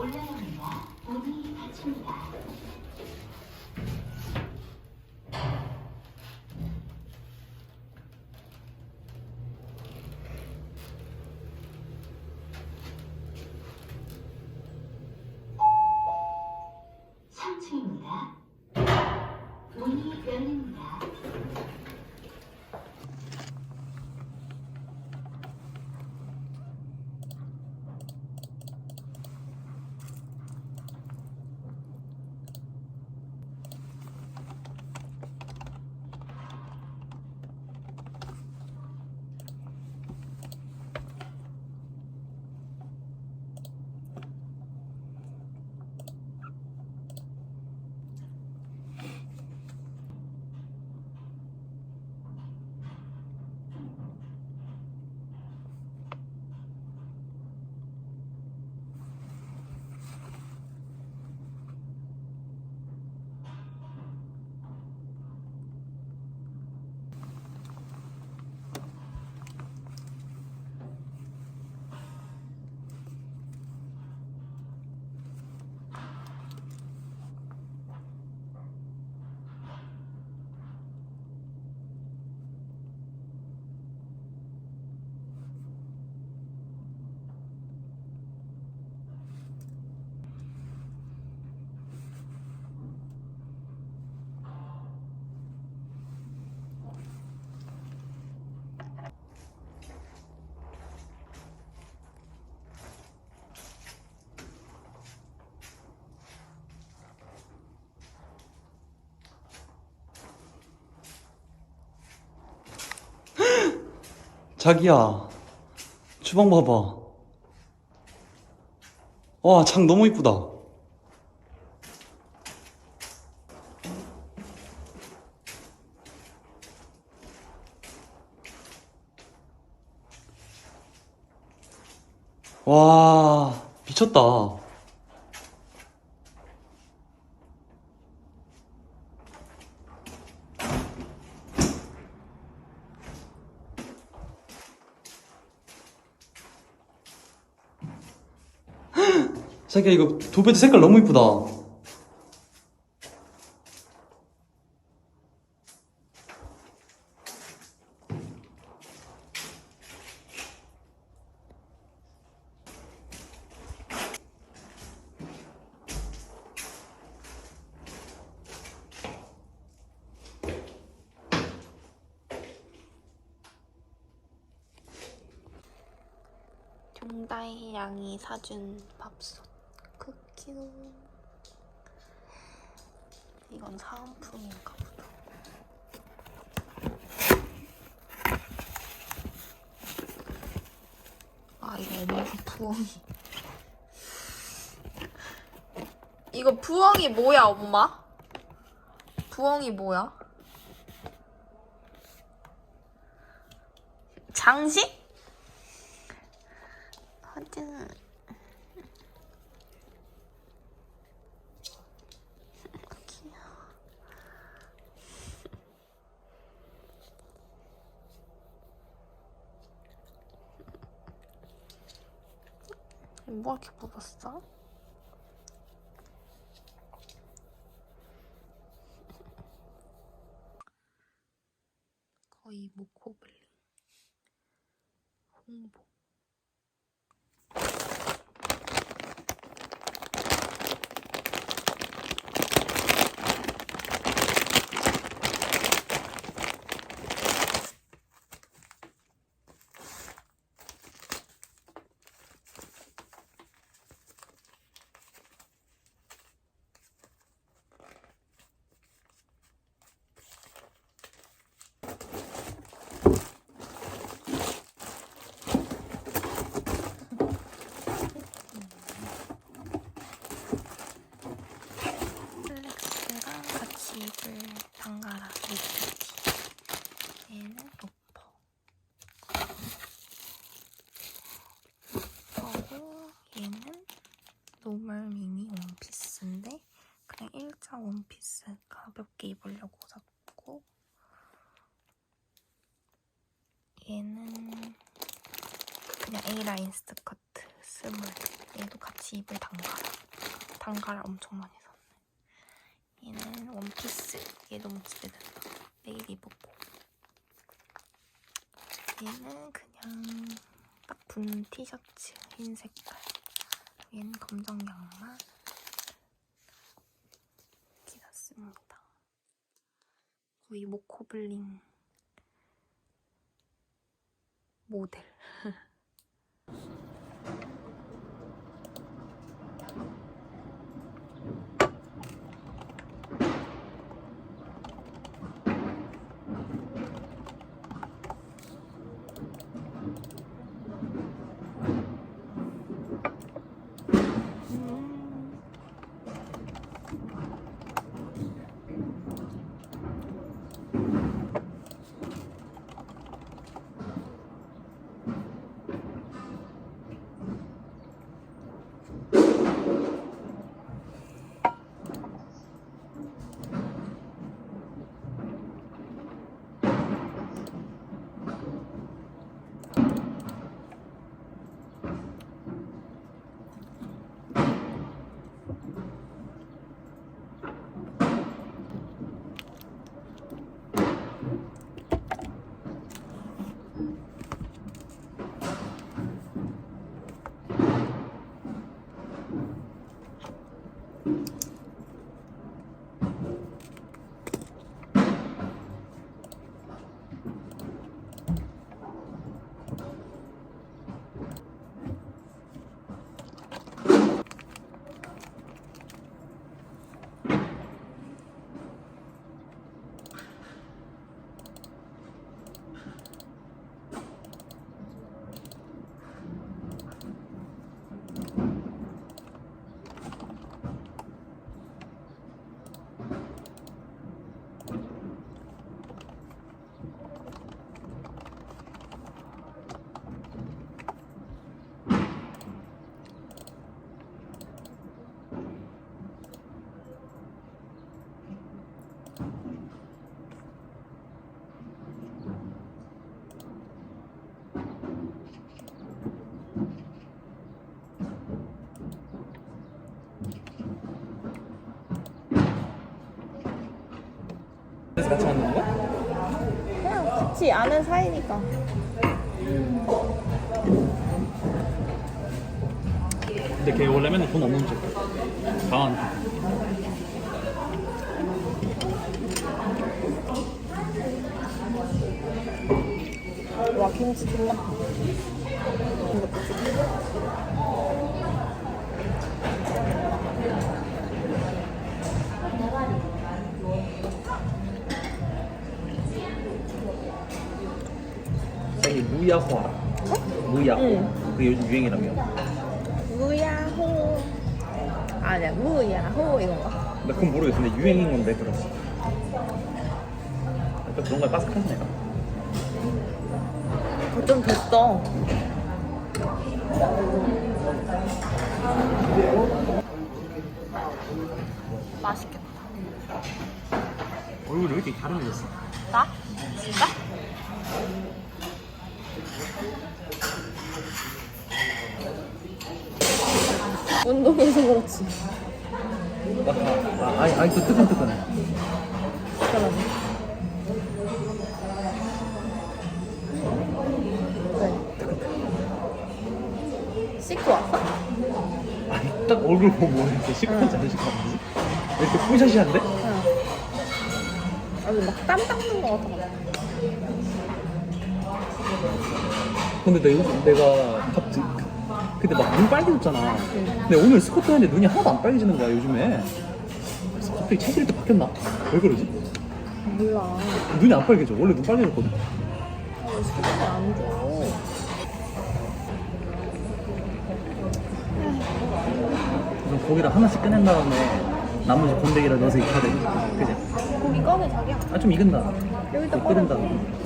올라갑니다. 문이 닫힙니다. 자기야, 주방 봐봐. 와, 창 너무 이쁘다. 와, 미쳤다. 자기야, 이거 두 배드 색깔 너무 이쁘다. 종다이 양이 사준 밥솥 쿠큐 이건 사은품인가 보다 아 이거 엄마 부엉이 이거 부엉이 뭐야 엄마? 부엉이 뭐야? 장식? 하여튼 뭐 이렇게 묻었어? 거의 모코블링 홍보 플렉스랑 같이 입을 단가라 리프티 얘는 로퍼 로퍼고 얘는 노멀 미니 원피스인데 그냥 일자 원피스 가볍게 입으려고 샀고 얘는 A라인 스커트 스물 얘도 같이 입을 단가라 단가라 엄청 많이 샀네 얘는 원피스. 얘 너무 집에 된다. 내일 입었고. 얘는 그냥 딱 붙는 티셔츠 흰 색깔. 얘는 검정 양말. 이렇게 샀습니다. 저희 모코블링 모델. 같이 만드는 거야? 그냥 같이 아는 사이니까. 근데 걔 원래 맨날 돈 없는 척. 강한. 와 김치 존나. 저 기 무야호라. 무야호. 응. 그 요즘 유행이라며. 무야호. 아니야 무야호 이건가? 나 그건 모르겠어. 근데 유행인 건데 들었어. 약간 그런 거에 빠삭하지 내가. 어, 좀 됐어. 맛있겠다. 얼굴이 왜 이렇게 갸름해졌어? 나? 진짜? 운동해서 그렇지. 아, 아, 아이, 아이, 또 뜨끈뜨끈해. 그러네. 왜? 씻고 왔어? 아니, 딱 얼굴 보고 모르겠어. 시커먼지 않은 시커먼지? 왜 이렇게 푸샤시한데? 응. 아니 막 땀 닦는 거 같아. 근데 내가, 내가 갑자기. 근데 막 눈 빨개졌잖아. 근데 오늘 스쿼트 하는데 눈이 하나도 안 빨개지는 거야, 요즘에. 그래서 갑자기 체질이 또 바뀌었나? 왜 그러지? 몰라. 눈이 안 빨개져. 원래 눈 빨개졌거든. 왜 시간이 안 줘? 그래서 거기다 하나씩 꺼낸 다음에 나머지 건더기를 넣어서 익혀야 돼. 그지? 고기 꺼내 자기야. 아, 좀 익은 다음. 여기다 끓인 꺼내. 다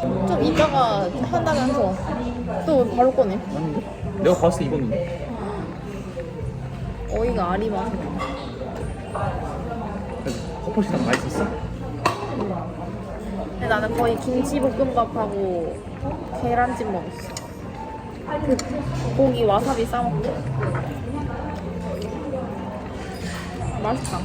좀 이따가 한다면서 또 바로 꺼내. 아닌데? 내가 봤을 때 익었는데. 어이가 아리마. 커플식당 맛있었어? 근데 나는 거의 김치볶음밥하고 계란찜 먹었어. 그 고기 와사비 싸먹고. 맛있다.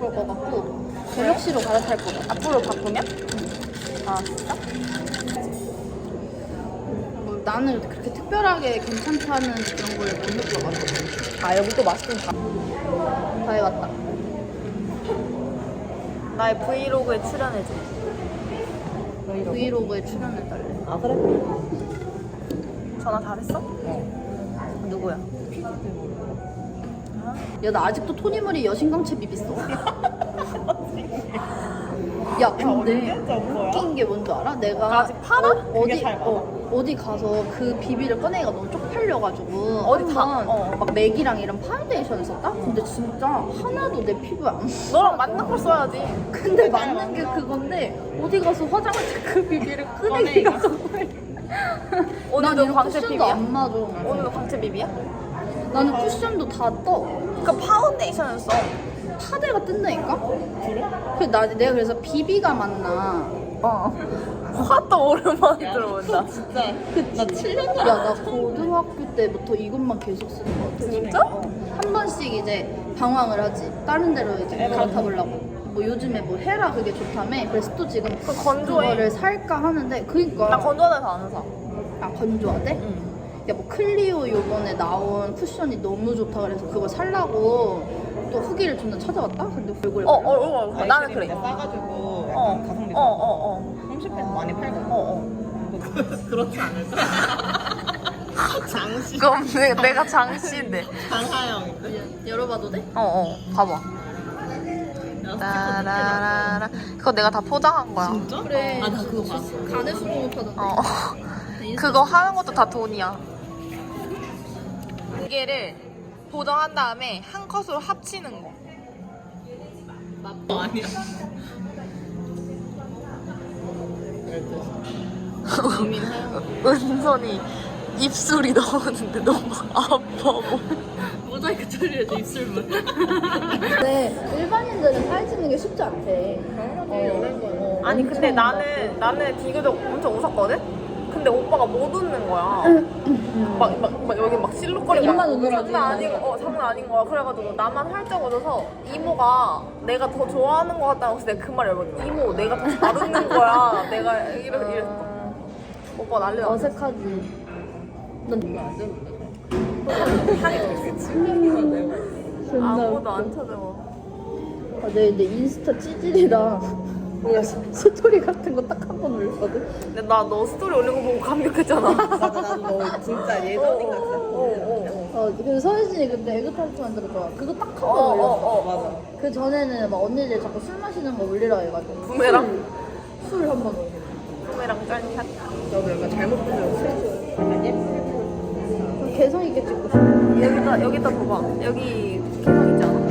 바꿀 것 같고 갤럭시로 갈아탈 것 같아. 앞으로 바꾸면? 아 진짜? 뭐 나는 그렇게 특별하게 괜찮다는 그런 걸 못 느껴가지고 아 여기 또 맛있는 다. 다 해봤다. 나의 브이로그에 출연해줘. 브이로그에 출연해달래. 아 그래? 전화 잘했어? 누구야? 야 나 아직도 토니모리 여신강채 비비어. 야 근데 웃긴 게 뭔지 알아? 내가 아직 팔아? 어, 디 어, 어디 가서 그 비비를 꺼내기가 너무 쪽팔려가지고 어디 다- 한번 어. 막 맥이랑 이런 파운데이션을 썼다? 근데 진짜 하나도 내 피부에 안. 너랑 맞는 걸 써야지. 근데 맞는 게 그건데 어디 가서 때그 비비를 꺼내기가 정말 오늘도 난 이런 광채 쿠션도 비비야? 안 맞아 오늘도 광채 비비야? 나는 쿠션도 다 떠 그 파운데이션을 써. 파데가 뜬다니까? 그래? 그 나, 내가 그래서 비비가 맞나 어. 화또 오랜만에 들어본다. 나 7년 야, 나 고등학교 때부터 이것만 계속 쓰는 거 같아. 진짜? 어. 한 번씩 이제 방황을 하지. 다른 데로 이제 갈아타 보려고. 뭐 요즘에 뭐 헤라 그게 좋다며. 그래서 또 지금 그 건조해. 그거를 살까 하는데 그니까 나 건조하다서 안 사. 아 건조하대? 응. 야뭐 클리오 요번에 나온 쿠션이 너무 좋다 그래서 그거 살라고 또 후기를 존나 찾아봤다? 근데 얼굴에 어, 어, 어, 어, 나는 그래. 싸가지고 어, 약간 가성비 어, 어, 어. 홈쇼핑에서 많이 팔거든. 어, 어. 그렇지 않을까? 장시 그럼 내, 내가 장씨인데. 장하영인데? 열어봐도 돼? 어, 어. 봐봐. 따라라라. 그거 내가 다 포장한 거야. 진짜? 그래. 아나 그거 봤어. 간에 수고 못하던데. 어. 그거 하는 것도 다 돈이야. 두 개를 보정한 다음에 한 컷으로 합치는 거. 아니야. 은선이 입술이 나오는데 너무 아파 보여. 모자이크 처리해도 입술만. 근데 일반인들은 사진 찍는 게 쉽지 않대. 어. 아니 근데 나는 나는 비교적 엄청 웃었거든. 근데 오빠가 못 웃는 거야. 막, 막, 막 여기 막 실룩거리고 입만 막 웃으라지. 장난 아닌 거, 어 장난 아닌 거야. 그래가지고 나만 활짝 웃어서 이모가 내가 더 좋아하는 거 같다고 해서 내가 그 말을 해봤지. 이모 내가 더 잘 웃는 거야. 내가 이래 이래. 오빠 난리 났어. 어색하지. 넌 하게 됐겠지. 존나 아무도 웃겨. 안 찾아와. 아, 내, 내 인스타 찌질이 랑 스토리 같은 거 딱 한 번 올거든. 근데 나 너 스토리 올린 거 보고 감격했잖아. 맞아 난너 진짜 예전인 같아. 어어어. 어, 그 서현진이 근데 에그타르트 만들어 좋아. 그거 딱 한 번 어, 올렸어. 어, 어. 맞아. 그 전에는 막 언니들 자꾸 술 마시는 거 올리라 해가지고. 부메랑? 술 한 번 올려. 부메랑 짠샷. 나도 약간 잘못 보면 스트레스. 약간 예쁘게 개성 있게 찍고 싶어. 여기다 여기다 봐봐. 여기 개성